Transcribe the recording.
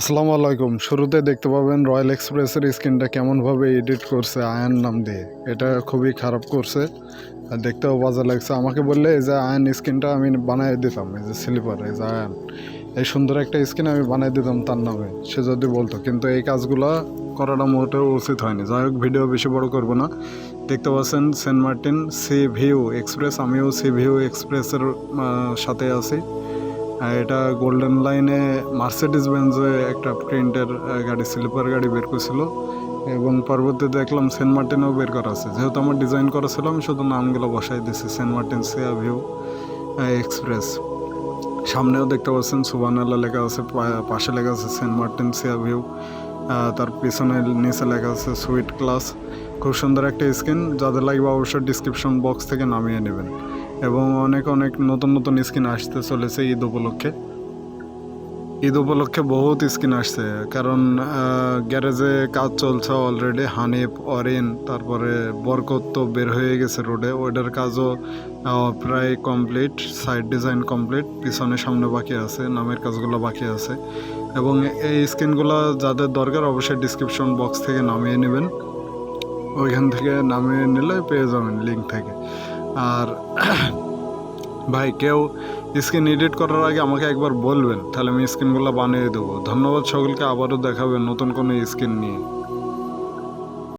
আসসালামু আলাইকুম। শুরুতে দেখতে পাবেন রয়্যাল এক্সপ্রেসের স্ক্রিনটা কেমনভাবে এডিট করছে আয়ন নাম দিয়ে। এটা খুবই খারাপ করছে। আর দেখতেও বাজে লাগছে। আমাকে বললে, এই যে আয়ন স্ক্রিনটা আমি বানিয়ে দিতাম, এই যে স্লিপার এই যে আয়ন, এই সুন্দর একটা স্ক্রিন আমি বানিয়ে দিতাম তার নামে। সে যদি বলতো। কিন্তু এই কাজগুলো করাটা মোটেও উচিত হয়নি। যাই হোক, ভিডিও বেশি বড় করব না। দেখতে পাচ্ছেন Saint Martin sea view express. আমিও সি ভিউ এক্সপ্রেসের সাথে আছি। এটা গোল্ডেন লাইনে মার্সিডিস বেঞ্জে একটা প্রিন্টের গাড়ি স্লিপার গাড়ি বের করছিল। এবং পরবর্তী দেখলাম সেন্ট মার্টিনেও বের করা আছে। যেহেতু আমার ডিজাইন করা ছিল, আমি শুধু নামগুলো বসাই দিয়েছি। Saint Martin sea view express সামনেও দেখতে পাচ্ছেন সুবানালা লেখা আছে পাশে লেখা আছে সেন্ট মার্টিন সিয়া ভিউ তার পিছনে নিচে লেখা আছে সুইট ক্লাস খুব সুন্দর একটা স্কিন যাদের লাগবে অবশ্যই ডিসক্রিপশন বক্স থেকে নামিয়ে নেবেন। এবং অনেক অনেক নতুন নতুন স্কিন আসতে চলেছে ঈদ উপলক্ষে। ঈদ উপলক্ষে বহুত স্কিন আসছে, কারণ গ্যারেজে কাজ চলছে অলরেডি হানিফ, অরিন, তারপরে বরকত তো বের হয়ে গেছে রোডে ওইটার কাজও প্রায় কমপ্লিট সাইড ডিজাইন কমপ্লিট পিছনে সামনে বাকি আছে, নামের কাজগুলো বাকি আছে। এবং এই স্কিনগুলো যাদের দরকার অবশ্যই ডিসক্রিপশন বক্স থেকে নামিয়ে নেবেন। ওইখান থেকে নামিয়ে নিলে পেয়ে যাবেন লিঙ্ক থেকে। আর ভাই, কেউ স্ক্রিন এডিট করার আগে আমাকে একবার বলবেন, তাহলে আমি স্ক্রিনগুলো বানিয়ে দেবো। ধন্যবাদ সকলকে, আবারও দেখাবেন নতুন কোনো স্ক্রিন নিয়ে।